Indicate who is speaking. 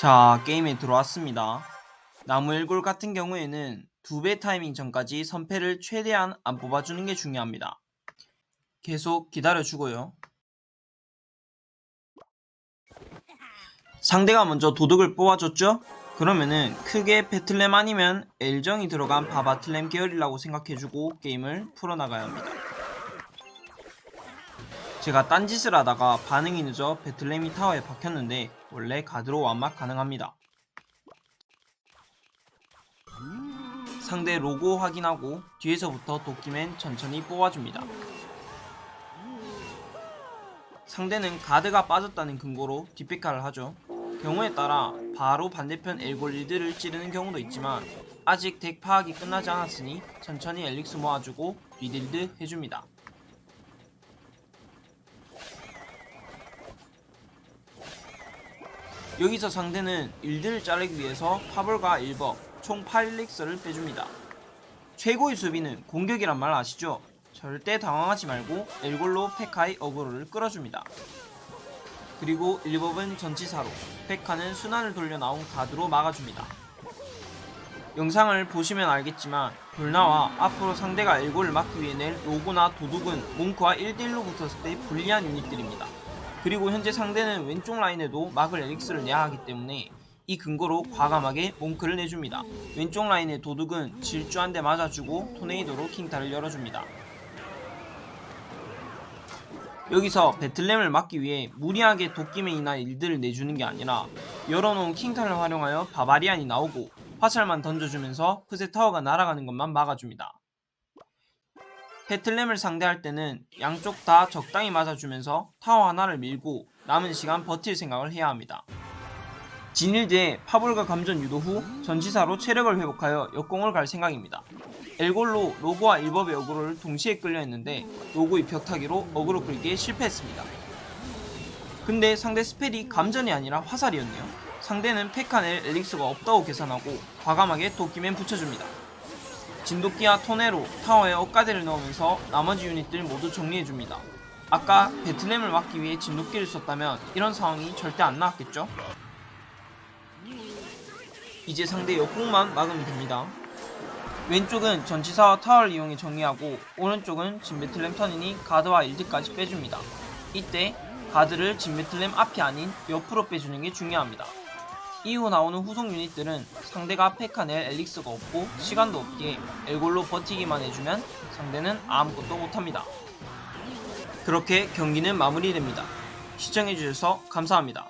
Speaker 1: 자, 게임에 들어왔습니다. 나무 일골 같은 경우에는 두 배 타이밍 전까지 선패를 최대한 안 뽑아주는 게 중요합니다. 계속 기다려주고요. 상대가 먼저 도둑을 뽑아줬죠? 그러면은 크게 배틀램 아니면 엘정이 들어간 바바틀램 계열이라고 생각해주고 게임을 풀어나가야 합니다. 제가 딴짓을 하다가 반응이 늦어 배틀램이 타워에 박혔는데 원래 가드로 완막 가능합니다. 상대 로고 확인하고 뒤에서부터 도끼맨 천천히 뽑아줍니다. 상대는 가드가 빠졌다는 근거로 뒷백화를 하죠. 경우에 따라 바로 반대편 엘골리드를 찌르는 경우도 있지만 아직 덱 파악이 끝나지 않았으니 천천히 엘릭스 모아주고 리딜드 해줍니다. 여기서 상대는 일들을 자르기 위해서 파벌과 일버 총 8일릭스를 빼줍니다. 최고의 수비는 공격이란 말 아시죠? 절대 당황하지 말고 엘골로 페카의 어그로를 끌어줍니다. 그리고 1법은 전치사로 페카는 순환을 돌려 나온 가드로 막아줍니다. 영상을 보시면 알겠지만 돌나와 앞으로 상대가 엘골을 막기 위해 낼 로고나 도둑은 몽크와 1대1로 붙었을 때 불리한 유닛들입니다. 그리고 현재 상대는 왼쪽 라인에도 막을 엘릭스를 내야 하기 때문에 이 근거로 과감하게 몽크를 내줍니다. 왼쪽 라인의 도둑은 질주 한 대 맞아주고 토네이도로 킹타를 열어줍니다. 여기서 배틀램을 막기 위해 무리하게 도끼맨이나 일들을 내주는 게 아니라 열어놓은 킹탄을 활용하여 바바리안이 나오고 화살만 던져주면서 프세 타워가 날아가는 것만 막아줍니다. 배틀램을 상대할 때는 양쪽 다 적당히 맞아주면서 타워 하나를 밀고 남은 시간 버틸 생각을 해야 합니다. 진일드의 파볼과 감전 유도 후 전지사로 체력을 회복하여 역공을 갈 생각입니다. 엘골로 로고와 일법의 어그로를 동시에 끌려 했는데 로고의 벽타기로 어그로 끌기에 실패했습니다. 근데 상대 스펠이 감전이 아니라 화살이었네요. 상대는 페카넬 엘릭스가 없다고 계산하고 과감하게 도끼맨 붙여줍니다. 진도끼와 토네로 타워에 엇가대를 넣으면서 나머지 유닛들 모두 정리해줍니다. 아까 배틀램을 막기 위해 진도끼를 썼다면 이런 상황이 절대 안 나왔겠죠? 이제 상대 역공만 막으면 됩니다. 왼쪽은 전치사와 타워를 이용해 정리하고 오른쪽은 진배틀램 턴이니 가드와 일드까지 빼줍니다. 이때 가드를 진배틀램 앞이 아닌 옆으로 빼주는 게 중요합니다. 이후 나오는 후속 유닛들은 상대가 페카낼 엘릭스가 없고 시간도 없기에 엘골로 버티기만 해주면 상대는 아무것도 못합니다. 그렇게 경기는 마무리됩니다. 시청해주셔서 감사합니다.